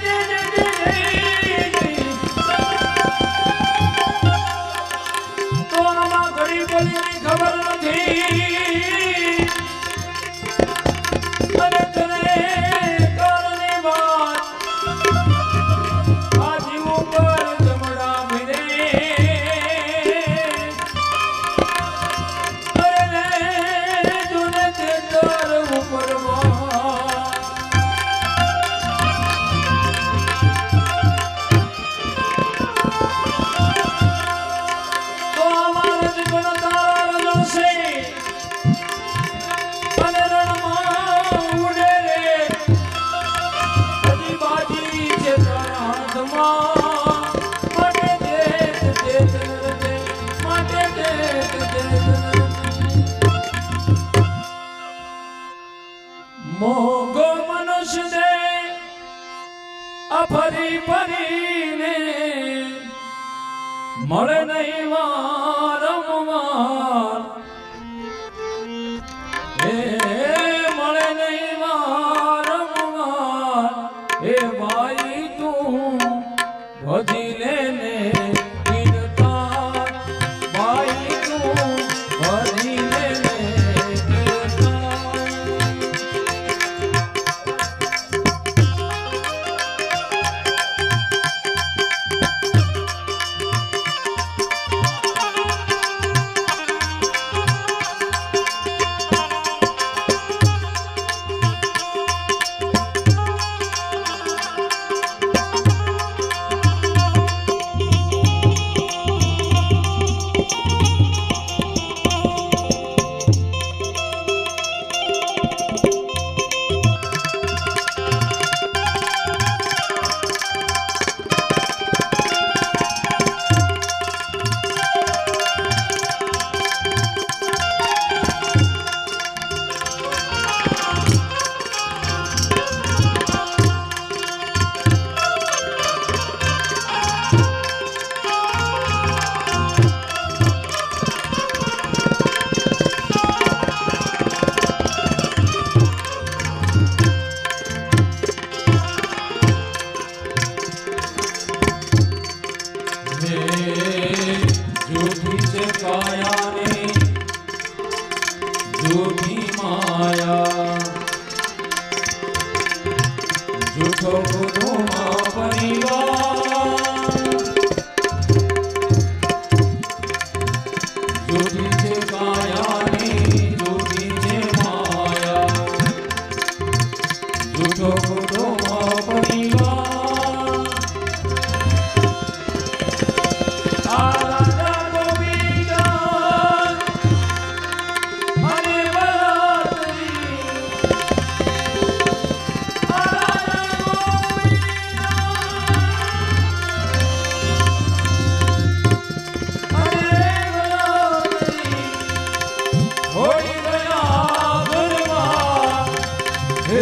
Yeah. મોગો મનુષ્યને અફરી ફરીને મળે નહીં વારંવાર મળે નહીં વારંવાર એ ભાઈ તું ભજી લેને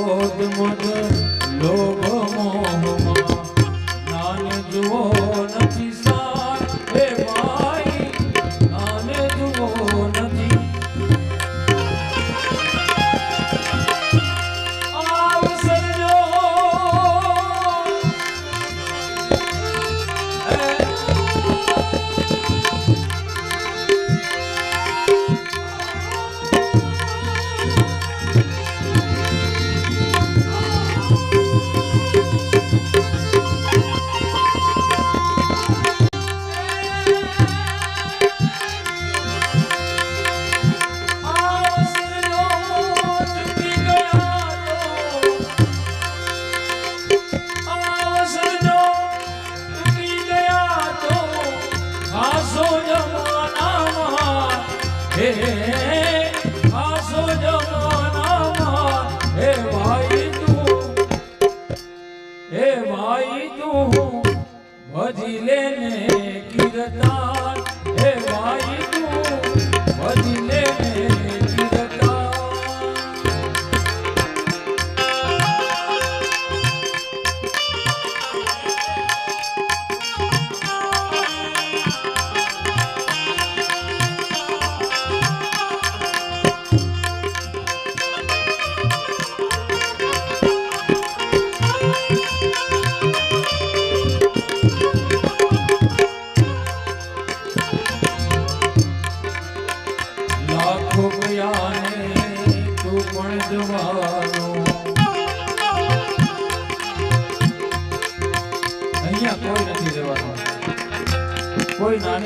ક્રોધ મદ લોભ મોહમાં જ્ઞાન જુઓ નથી ભજિલે ને કીર્તન હે ભાઈ તું ભજિલે ને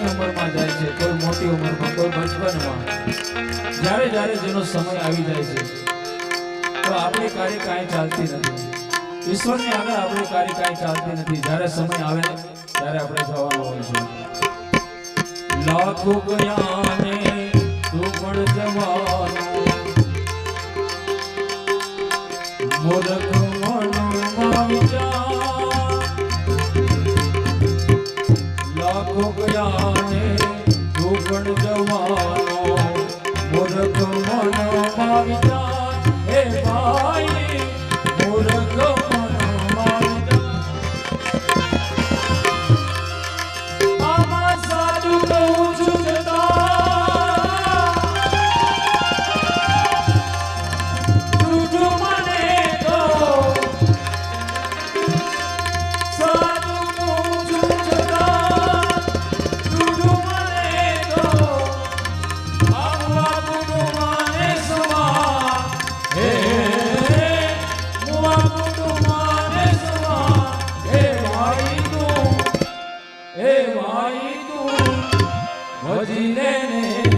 નાની ઉંમરમાં જાય છે, કોઈ મોટી ઉંમરમાં, કોઈ બચપનમાં. જ્યારે જ્યારે જેનો સમય આવી જાય છે. તો આપણી કાર્ય કાંઈ ચાલતી નથી. ઈશ્વરની આગળ આપણી કાર્ય કાંઈ ચાલતી નથી. જ્યારે સમય આવે ત્યારે આપણે જવાનું હોય છે. લાખો ગયા ને તું પણ જવાનો મૂર્ખ Navidad. ભજીને